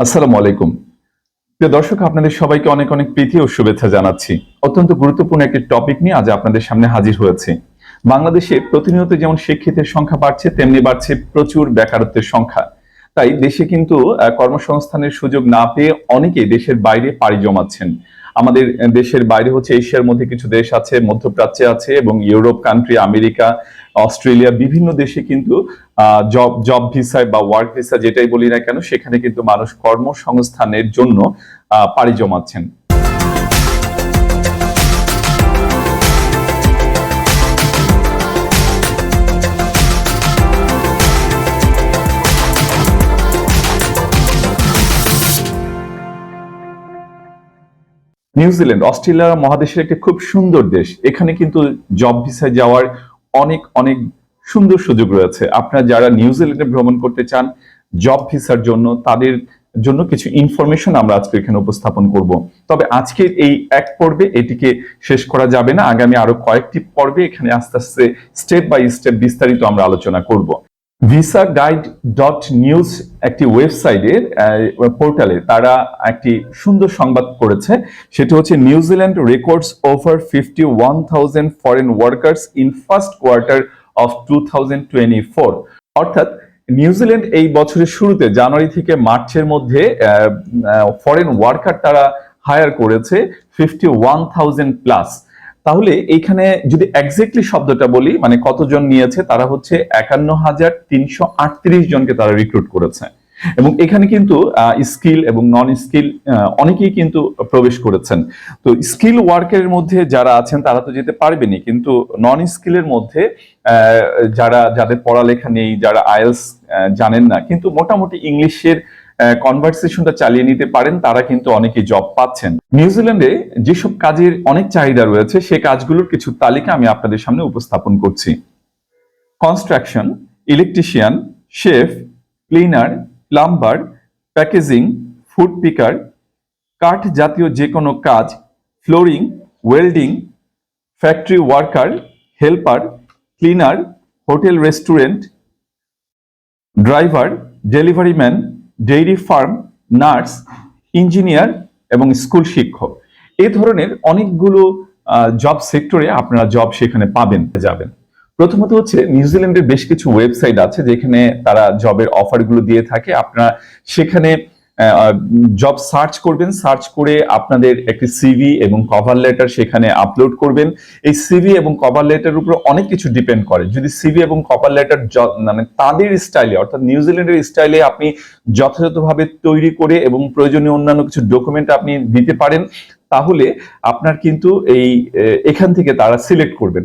আসসালামু আলাইকুম। প্রিয় দর্শক, আপনাদের সবাইকে অনেক অনেক প্রীতি ও শুভেচ্ছা জানাচ্ছি। অত্যন্ত গুরুত্বপূর্ণ একটি টপিক নিয়ে আজ আপনাদের সামনে হাজির হয়েছে। বাংলাদেশে প্রতিনিয়ত যেমন শিক্ষিতের সংখ্যা বাড়ছে, তেমনি বাড়ছে প্রচুর বেকারত্বের সংখ্যা। তাই দেশে কিন্তু কর্মসংস্থানের সুযোগ না পেয়ে অনেকে দেশের বাইরে পাড়ি জমাচ্ছেন। আমাদের দেশের বাইরে হচ্ছে এশিয়ার মধ্যে কিছু দেশ আছে, মধ্যপ্রাচ্যে আছে এবং ইউরোপ কান্ট্রি আমেরিকা, অস্ট্রেলিয়া, বিভিন্ন দেশে কিন্তু জব জব ভিসায় বা ওয়ার্ক ভিসা যেটাই বলি না কেন, সেখানে কিন্তু মানুষ কর্মসংস্থানের জন্য পাড়ি জমাচ্ছেন। নিউজিল্যান্ড অস্ট্রেলিয়া মহাদেশের একটি খুব সুন্দর দেশ। এখানে কিন্তু জব ভিসায় যাওয়ার অনেক অনেক সুন্দর সুযোগ রয়েছে। আপনারা যারা নিউজিল্যান্ডে ভ্রমণ করতে চান জব ভিসার জন্য, তাদের জন্য কিছু ইনফরমেশন আমরা আজকে এখানে উপস্থাপন করব। তবে আজকের এই এক পর্বে এটিকে শেষ করা যাবে না। আগামী আরও কয়েকটি পর্বে এখানে আস্তে আস্তে স্টেপ বাই স্টেপ বিস্তারিত আমরা আলোচনা করব। ভিসা গাইড ডট নিউজ একটি ওয়েবসাইটের পোর্টালে তারা একটি সুন্দর সংবাদ করেছে। সেটা হচ্ছে New Zealand records over fifty one thousand foreign workers in first quarter of two thousand twenty four অর্থাৎ নিউজিল্যান্ড এই বছরের শুরুতে, জানুয়ারি থেকে মার্চের মধ্যে ফরেন ওয়ার্কার তারা হায়ার করেছে ফিফটি ওয়ান থাউজেন্ড প্লাস তাহলে এইখানে যদি এক্স্যাক্টলি শব্দটা বলি মানে কতজন নিয়েছে, তারা হচ্ছে একান্ন হাজার তিনশো আটত্রিশ জনকে তারা রিক্রুট করেছে। এবং এখানে কিন্তু স্কিল এবং নন স্কিল অনেকেই কিন্তু প্রবেশ করেছেন। তো স্কিল ওয়ার্কের মধ্যে যারা আছেন, তারা তো যেতে পারবেনই, কিন্তু নন স্কিলের মধ্যে যারা, যাদের পড়ালেখা নেই, যারা আইএলস জানেন না, কিন্তু মোটামুটি ইংলিশের কনভারসেশনটা চালিয়ে নিতে পারেন, তারা কিন্তু অনেকেই জব পাচ্ছেন। নিউজিল্যান্ডে যেসব কাজের অনেক চাহিদা রয়েছে সেই কাজগুলোর কিছু তালিকা আমি আপনাদের সামনে উপস্থাপন করছি। Construction electrician chef cleaner plumber packaging food picker কাঠ জাতীয় যে কোনো কাজ flooring welding factory worker helper cleaner hotel restaurant driver delivery man dairy farm, nurse, engineer এবং স্কুল শিক্ষক। এ ধরনের অনেকগুলো জব সেক্টরে আপনারা জব সেখানে পাবেন, যাবেন। প্রথমত হচ্ছে নিউজিল্যান্ডের বেশ কিছু ওয়েবসাইট আছে যেখানে তারা জবের অফারগুলো দিয়ে থাকে। আপনারা সেখানে জব সার্চ করবেন সার্চ করে আপনাদের একটি সিভি এবং কভার লেটার সেখানে আপলোড করবেন। এই সিভি এবং কভার লেটার উপর অনেক কিছু ডিপেন্ড করে। যদি সিভি এবং কভার লেটার মানে তাদের স্টাইলে অর্থাৎ নিউজিল্যান্ডের স্টাইলে আপনি যথাযথভাবে তৈরি করে এবং প্রয়োজনীয় অন্যান্য কিছু ডকুমেন্ট আপনি দিতে পারেন, তাহলে আপনার কিন্তু এই এখান থেকে তারা সিলেক্ট করবেন।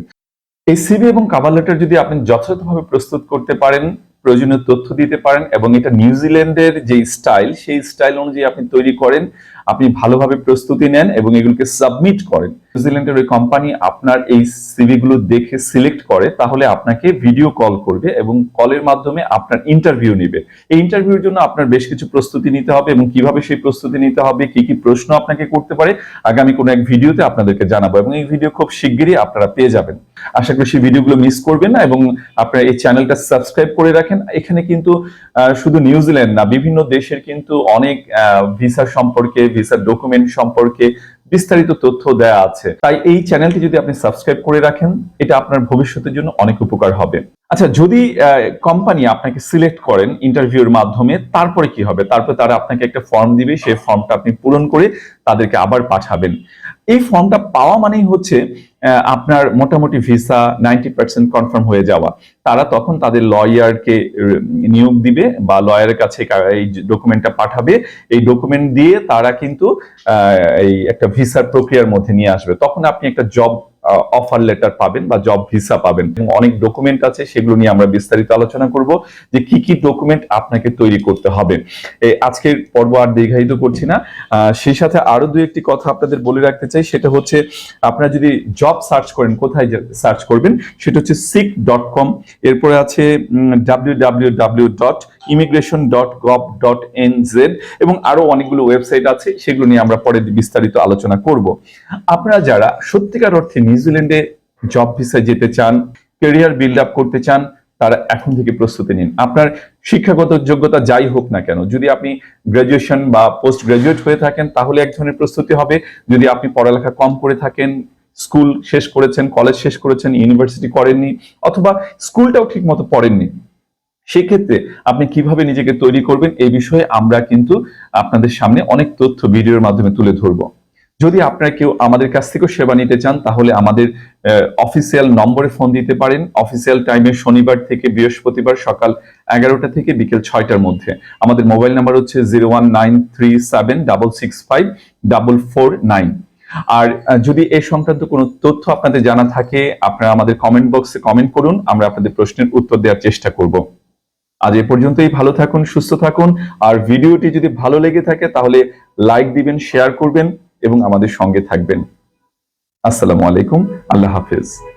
এই সিভি এবং কাভার লেটার যদি আপনি যথাযথভাবে প্রস্তুত করতে পারেন প্রয়োজনীয় তথ্য দিতে পারেন এবং এটা নিউজিল্যান্ডের যে স্টাইল, সেই স্টাইল অনুযায়ী আপনি তৈরি করেন। আপনি ভালোভাবে প্রস্তুতি নেন এবং এগুলোকে সাবমিট করেন। নিউজিল্যান্ডের ওই কোম্পানি আপনার এই সিভি গুলো দেখে সিলেক্ট করে, তাহলে আপনাকে ভিডিও কল করবে এবং কলের মাধ্যমে আপনার ইন্টারভিউ নিবে। এই ইন্টারভিউর জন্য আপনার বেশ কিছু প্রস্তুতি নিতে হবে এবং কীভাবে সেই প্রস্তুতি নিতে হবে, কি কি প্রশ্ন আপনাকে করতে পারে, আগামী কোনো এক ভিডিওতে আপনাদেরকে জানাব এবং এই ভিডিও খুব শিগগিরই আপনারা পেয়ে যাবেন। আশা করি সেই ভিডিওগুলো মিস করবেন না এবং আপনারা এই চ্যানেলটা সাবস্ক্রাইব করে রাখেন। এখানে কিন্তু শুধু নিউজিল্যান্ড না, বিভিন্ন দেশের কিন্তু অনেক ভিসা সম্পর্কে ভিসার ডকুমেন্ট সম্পর্কে বিস্তারিত তথ্য দেয়া আছে। তাই এই চ্যানেলটি যদি আপনি সাবস্ক্রাইব করে রাখেন, এটা আপনার ভবিষ্যতের জন্য অনেক উপকার হবে। আচ্ছা যদি কোম্পানি আপনাকে সিলেক্ট করেন ইন্টারভিউর মাধ্যমে, তারপরে কি হবে? তারপরে তারা আপনাকে একটা ফর্ম দিবে, সেই ফর্মটা আপনি পূরণ করে তাদেরকে আবার পাঠাবেন। এই ফর্মটা পাওয়া মানেই হচ্ছে আপনার মোটামুটি ভিসা নাইনটি পার্সেন্ট কনফার্ম হয়ে যাওয়া। তারা তখন তাদের লয়ারকে নিয়োগ দিবে বা লয়ারের কাছে এই ডকুমেন্টটা পাঠাবে। এই ডকুমেন্ট দিয়ে তারা কিন্তু এই একটা ভিসার প্রক্রিয়ার মধ্যে নিয়ে আসবে। তখন আপনি একটা জব অফার লেটার পাবেন বা জব ভিসা পাবেন। অনেক ডকুমেন্ট আছে, সেগুলো নিয়ে আমরা বিস্তারিত আলোচনা করব যে কি কি ডকুমেন্ট আপনাকে তৈরি করতে হবে। আজকের পর্ব আর দীর্ঘায়িত করছি না। সেই সাথে আরও দু একটি কথা আপনাদের বলে রাখতে চাই, সেটা হচ্ছে আপনারা যদি জব সার্চ করেন, কোথায় সার্চ করবেন, সেটা হচ্ছে সিক ডট কম এরপরে আছে W W immigration dot gov dot N Z এবং আরও অনেকগুলো ওয়েবসাইট আছে, সেগুলো নিয়ে আমরা পরে বিস্তারিত আলোচনা করব। আপনারা যারা সত্যিকার অর্থে নিউজিল্যান্ডে জব ভিসায় যেতে চান ক্যারিয়ার বিল্ড আপ করতে চান, তারা এখন থেকে প্রস্তুতি নিন। আপনার শিক্ষাগত যোগ্যতা যাই হোক না কেন, যদি আপনি গ্রাজুয়েশন বা পোস্ট গ্রাজুয়েট হয়ে থাকেন, তাহলে এক ধরনের প্রস্তুতি হবে। যদি আপনি পড়ালেখা কম করে থাকেন স্কুল শেষ করেছেন কলেজ শেষ করেছেন ইউনিভার্সিটি করেননি, অথবা স্কুলটাও ঠিক মতো পড়েননি, সেক্ষেত্রে আপনি কীভাবে নিজেকে তৈরি করবেন এই বিষয়ে আমরা কিন্তু আপনাদের সামনে অনেক তথ্য ভিডিওর মাধ্যমে তুলে ধরবো। যদি আপনারা কেউ আমাদের কাছ থেকেও সেবা নিতে চান, তাহলে আমাদের অফিসিয়াল নম্বরে ফোন দিতে পারেন। অফিসিয়াল টাইমে শনিবার থেকে বৃহস্পতিবার সকাল এগারোটা থেকে বিকেল ছয়টার মধ্যে। আমাদের মোবাইল নাম্বার হচ্ছে zero one nine three seven double six five double four nine. আর যদি এই সংক্রান্ত কোনো তথ্য আপনাদের জানা থাকে, আপনারা আমাদের কমেন্ট বক্সে কমেন্ট করুন, আমরা আপনাদের প্রশ্নের উত্তর দেওয়ার চেষ্টা করব। আজ এ পর্যন্তই, ভালো থাকুন, সুস্থ থাকুন। আর ভিডিওটি যদি ভালো লেগে থাকে, তাহলে লাইক দিবেন শেয়ার করবেন। এবং আমাদের সঙ্গে থাকবেন। আসসালামু আলাইকুম আল্লাহ হাফেজ।